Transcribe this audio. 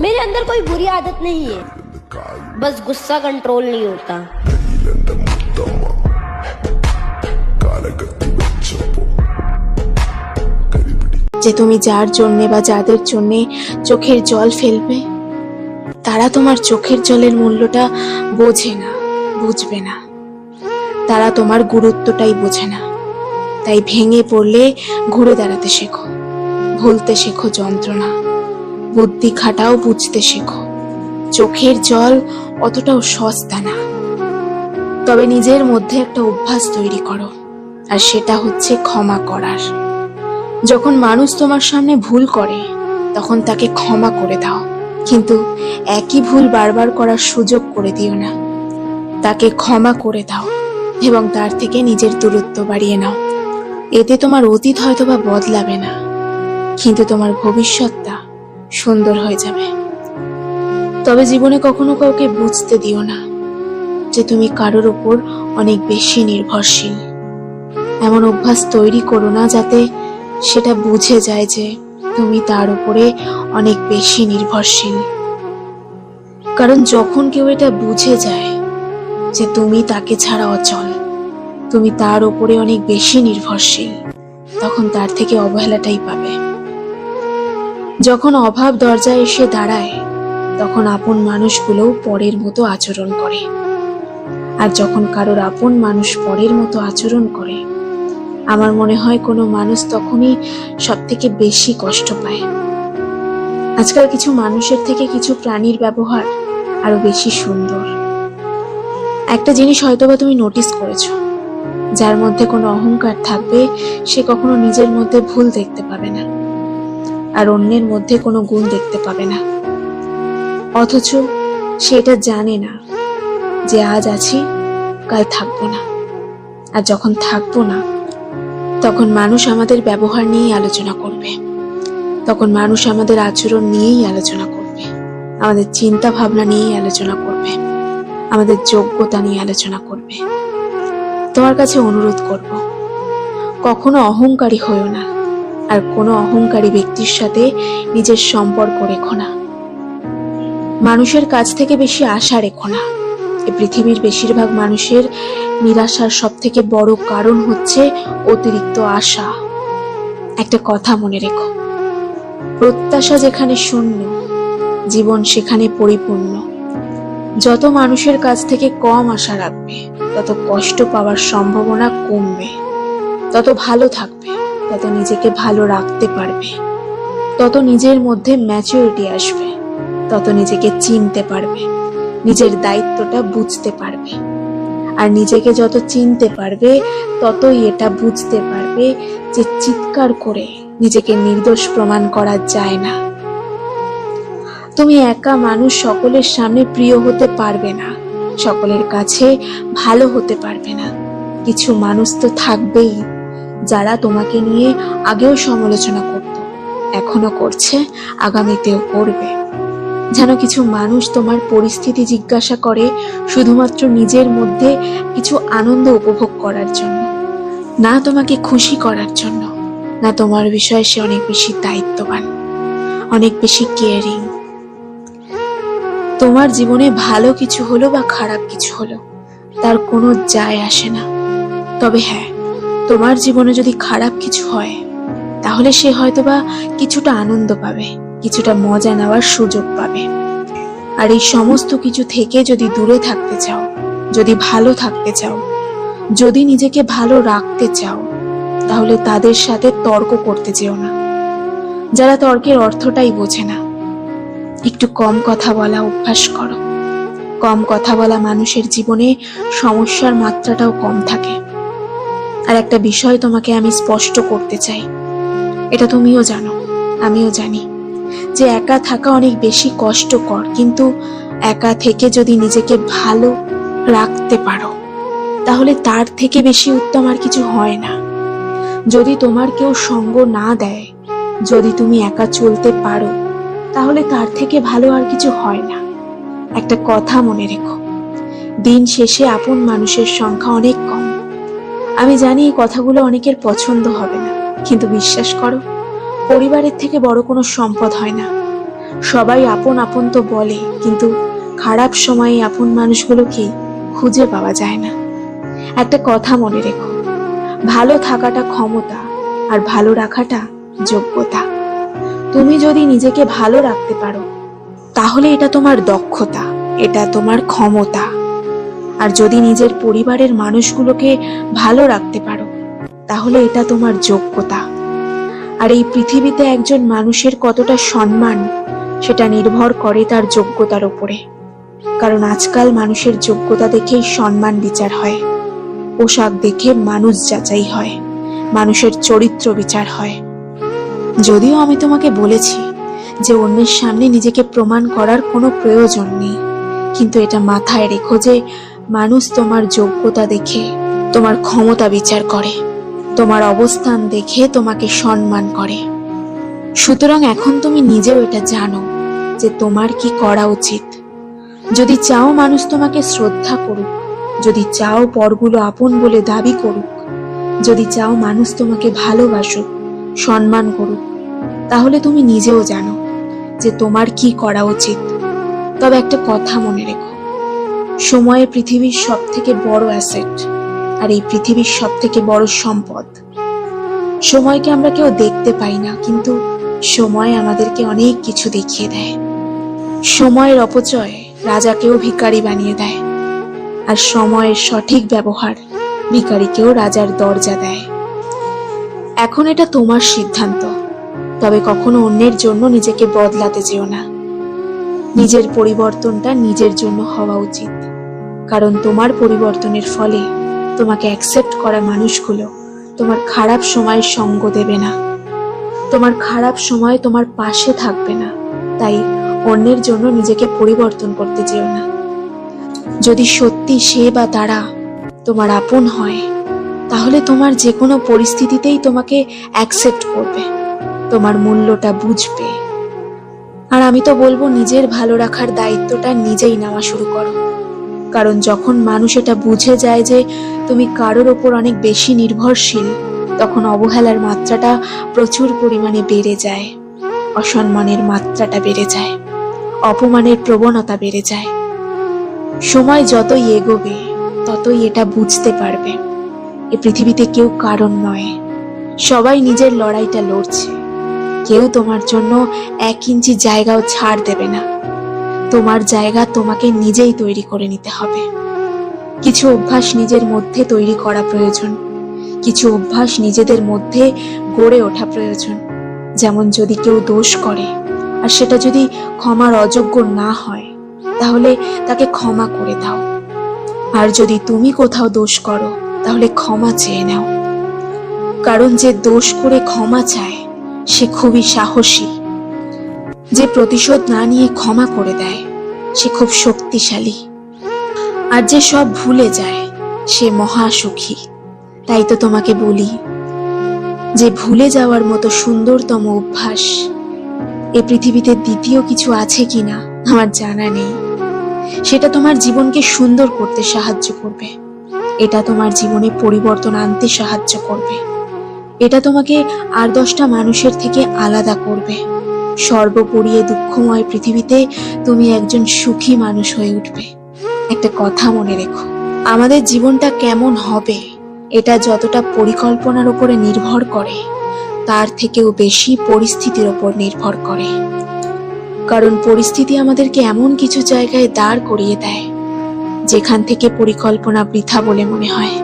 मेरे अंदर कोई बुरी आदत नहीं है। बस गुस्सा कंट्रोल नहीं होता। যে তুমি যার জন্যে বা যাদের জন্যে চোখের জল ফেলবে, তারা তোমার চোখের জলের মূল্যটা বোঝে না, বুঝবে না। তারা তোমার গুরুত্বটাই বোঝে না। তাই ভেঙে পড়লে ঘুরে দাঁড়াতে শেখো, ভুলতে শেখো যন্ত্রণা। বুদ্ধি খাটাও বুঝতে শেখো। চোখের জল অতটাও সস্তা না। তবে নিজের মধ্যে একটা অভ্যাস তৈরি করো, আর সেটা হচ্ছে ক্ষমা করার। যখন মানুষ তোমার সামনে ভুল করে, তখন তাকে ক্ষমা করে দাও। কিন্তু একই ভুল বারবার করার সুযোগ করে দিও না। তাকে ক্ষমা করে দাও এবং তার থেকে নিজের দূরত্ব বাড়িয়ে নাও। এতে তোমার অতীত হয়তো বা বদলাবে না, কিন্তু তোমার ভবিষ্যৎটা সুন্দর হয়ে যাবে। তবে জীবনে কখনো কাউকে বুঝতে দিও না যে তুমি কারোর ওপর অনেক বেশি নির্ভরশীল। এমন অভ্যাস তৈরি করো না যাতে সেটা বুঝে যায় যে তুমি তার উপরে অনেক বেশি নির্ভরশীল। কারণ যখন কেউ এটা বুঝে যায় যে তুমি তাকে ছাড়া অচল, তুমি তার উপরে অনেক বেশি নির্ভরশীল, তখন তার থেকে অবহেলাটাই পাবে। যখন অভাব দরজায় এসে দাঁড়ায়, তখন আপন মানুষগুলোও পরের মতো আচরণ করে। আর যখন কারোর আপন মানুষ পরের মতো আচরণ করে, আমার মনে হয় কোনো মানুষ তখনই সব থেকে বেশি কষ্ট পায়। আজকাল কিছু মানুষের থেকে কিছু প্রাণীর ব্যবহার আরও বেশি সুন্দর। একটা জিনিস হয়তোবা তুমি নোটিস করেছ, যার মধ্যে কোনো অহংকার থাকবে সে কখনো নিজের মধ্যে ভুল দেখতে পাবে না। আর অন্যের মধ্যে কোনো গুণ দেখতে পাবে না। অথচ সেটা জানে না যে আজ আছি, কাল থাকব না। আর যখন থাকব না, তখন মানুষ আমাদের ব্যবহার নিয়েই আলোচনা করবে। তখন মানুষ আমাদের আচরণ নিয়েই আলোচনা করবে। আমাদের চিন্তা ভাবনা নিয়েই আলোচনা করবে। আমাদের যোগ্যতা নিয়ে আলোচনা করবে। তোমার কাছে অনুরোধ করব, কখনো অহংকারী হয়েও না। আর কোনো অহংকারী ব্যক্তির সাথে নিজের সম্পর্ক রেখো না। মানুষের কাছ থেকে বেশি আশা রেখো না। এই পৃথিবীর বেশিরভাগ মানুষের নিরাশার সব থেকে বড় কারণ হচ্ছে অতিরিক্ত আশা। একটা কথা মনে রেখো, প্রত্যাশা যেখানে শূন্য, জীবন সেখানে পরিপূর্ণ। যত মানুষের কাছ থেকে কম আশা রাখবে, তত কষ্ট পাওয়ার সম্ভাবনা কমবে, তত ভালো থাকবে। তত নিজেকে ভালো রাখতে পারবে। তত নিজের মধ্যে ম্যাচুরিটি আসবে। তত নিজেকে চিনতে পারবে। নিজের দায়িত্বটা বুঝতে পারবে। আর নিজেকে যত চিনতে পারবে, ততই এটা বুঝতে পারবে যে চিৎকার করে নিজেকে নির্দোষ প্রমাণ করা যায় না। তুমি একা মানুষ সকলের সামনে প্রিয় হতে পারবে না। সকলের কাছে ভালো হতে পারবে না। কিছু মানুষ তো থাকবেই। যারা তোমাকে নিয়ে আগেও সমালোচনা করত, এখনও করছে আগামীতেও করবে। যেন কিছু মানুষ তোমার পরিস্থিতি জিজ্ঞাসা করে শুধুমাত্র নিজের মধ্যে কিছু আনন্দ উপভোগ করার জন্য, না তোমাকে খুশি করার জন্য, না তোমার বিষয়ে সে অনেক বেশি দায়িত্ববান, অনেক বেশি কেয়ারিং তোমার জীবনে ভালো কিছু হলো বা খারাপ কিছু হলো, তার কোনো যায় আসে না। তবে হ্যাঁ তোমার জীবনে যদি খারাপ কিছু হয়, তাহলে সে হয়তোবা কিছুটা আনন্দ পাবে, কিছুটা মজা নেওয়ার সুযোগ পাবে। আর এই সমস্ত কিছু থেকে যদি দূরে থাকতে চাও, যদি ভালো থাকতে চাও, যদি নিজেকে ভালো রাখতে চাও, তাহলে তাদের সাথে তর্ক করতে যেও না। যারা তর্কের অর্থটাই বোঝে না, একটু কম কথা বলা অভ্যাস করো। কম কথা বলা মানুষের জীবনে সমস্যার মাত্রাটাও কম থাকে। আর একটা বিষয় তোমাকে আমি স্পষ্ট করতে চাই। এটা তুমিও জানো, আমিও জানি যে একা থাকা অনেক বেশি কষ্টকর, কিন্তু একা থেকে যদি নিজেকে ভালো রাখতে পারো, তাহলে তার থেকে বেশি উত্তম আর কিছু হয় না। যদি তোমার কেউ সঙ্গ না দেয়, যদি তুমি একা চলতে পারো, তাহলে তার থেকে ভালো আর কিছু হয় না। একটা কথা মনে রেখো, দিন শেষে আপন মানুষের সংখ্যা অনেক কম। আমি জানি এই কথাগুলো অনেকের পছন্দ হবে না, কিন্তু বিশ্বাস করো, পরিবারের থেকে বড় কোনো সম্পদ হয় না। সবাই আপন আপন তো বলে, কিন্তু খারাপ সময়ে আপন মানুষগুলোকে খুঁজে পাওয়া যায় না। একটা কথা মনে রেখো, ভালো থাকাটা ক্ষমতা আর ভালো রাখাটা যোগ্যতা। তুমি যদি নিজেকে ভালো রাখতে পারো, তাহলে এটা তোমার দক্ষতা, এটা তোমার ক্ষমতা। আর যদি নিজের পরিবারের মানুষগুলোকে ভালো রাখতে পারো, তাহলে এটা তোমার যোগ্যতা। আর এই পৃথিবীতে একজন মানুষের কতটা সম্মান, সেটা নির্ভর করে তার যোগ্যতার উপরে। কারণ আজকাল মানুষের যোগ্যতা দেখেই সম্মান বিচার হয়। পোশাক দেখে মানুষ যাচাই হয়। মানুষের চরিত্র বিচার হয়। যদিও আমি তোমাকে বলেছি যে অন্যের সামনে নিজেকে প্রমাণ করার কোনো প্রয়োজন নেই, কিন্তু এটা মাথায় রেখো যে মানুষ তোমার যোগ্যতা দেখে, তোমার ক্ষমতা বিচার করে, তোমার অবস্থান দেখে তোমাকে সম্মান করে। সুতরাং এখন তুমি নিজেও এটা জানো যে তোমার কি করা উচিত। যদি চাও মানুষ তোমাকে শ্রদ্ধা করুক, যদি চাও পরগুলো আপন বলে দাবি করুক, যদি চাও মানুষ তোমাকে ভালোবাসুক, সম্মান করুক, তাহলে তুমি নিজেও জানো যে তোমার কি করা উচিত। তবে একটা কথা মনে রেখো। সময়ে পৃথিবীর সব থেকে বড় অ্যাসেট আর এই পৃথিবীর সব থেকে বড় সম্পদ। সময়কে আমরা কেউ দেখতে পাই না, কিন্তু সময় আমাদেরকে অনেক কিছু দেখিয়ে দেয়। সময়ের অপচয় রাজাকেও ভিখারি বানিয়ে দেয় আর সময়ের সঠিক ব্যবহার ভিখারিকেও রাজার দরজা দেয়। এখন এটা তোমার সিদ্ধান্ত, তবে কখনো অন্যের জন্য নিজেকে বদলাতে যেও না। নিজের পরিবর্তনটা নিজের জন্য হওয়া উচিত। কারণ তোমার পরিবর্তনের ফলে তোমাকে অ্যাকসেপ্ট করা মানুষগুলো তোমার খারাপ সময় সঙ্গ দেবে না। তোমার খারাপ সময় তোমার পাশে থাকবে না। তাই অন্যের জন্য নিজেকে পরিবর্তন করতে যেও না। যদি সত্যি সে বা তারা তোমার আপন হয়, তাহলে তোমার যে কোনো পরিস্থিতিতেই তোমাকে অ্যাকসেপ্ট করবে। তোমার মূল্যটা বুঝবে। আর আমি তো বলব, নিজের ভালো রাখার দায়িত্বটা নিজেই নেওয়া শুরু করো। কারণ যখন মানুষ এটা বুঝে যায় যে তুমি কারোর ওপর অনেক বেশি নির্ভরশীল, তখন অবহেলার মাত্রাটা প্রচুর পরিমাণে বেড়ে যায়। অসম্মানের মাত্রাটা বেড়ে যায়। অপমানের প্রবণতা বেড়ে যায়। সময় যতই এগোবে, ততই এটা বুঝতে পারবে। এ পৃথিবীতে কেউ কারণ নয়। সবাই নিজের লড়াইটা লড়ছে। কেউ তোমার জন্য এক ইঞ্চি জায়গাও ছাড় দেবে না। তোমার জায়গা তোমাকে নিজেই তৈরি করে নিতে হবে। কিছু অভ্যাস নিজের মধ্যে তৈরি করা প্রয়োজন। কিছু অভ্যাস নিজেদের মধ্যে গড়ে ওঠা প্রয়োজন। যেমন যদি কেউ দোষ করে আর সেটা যদি ক্ষমার অযোগ্য না হয়, তাহলে তাকে ক্ষমা করে দাও। আর যদি তুমি কোথাও দোষ করো, তাহলে ক্ষমা চেয়ে নাও। কারণ যে দোষ করে ক্ষমা চায়, সে খুবই সাহসী। যে প্রতিশোধ না নিয়ে ক্ষমা করে দেয়, সে খুব শক্তিশালী। আর যে সব ভুলে যায়, সে মহা সুখী তাই তো তোমাকে বলি, যে ভুলে যাওয়ার মতো সুন্দরতম অভ্যাস, এ পৃথিবীতে দ্বিতীয় কিছু আছে কিনা আমার জানা নেই। সেটা তোমার জীবনকে সুন্দর করতে সাহায্য করবে। এটা তোমার জীবনে পরিবর্তন আনতে সাহায্য করবে। এটা তোমাকে আর দশটা মানুষের থেকে আলাদা করবে। সর্বোপরি দুঃখময় পৃথিবীতে তুমি একজন সুখী মানুষ হয়ে উঠবে। একটা কথা মনে রেখো, আমাদের জীবনটা কেমন হবে এটা যতটা পরিকল্পনার উপরে নির্ভর করে, তার থেকেও বেশি পরিস্থিতির ওপর নির্ভর করে। কারণ পরিস্থিতি আমাদেরকে এমন কিছু জায়গায় দাঁড় করিয়ে দেয়, যেখান থেকে পরিকল্পনা বৃথা বলে মনে হয়।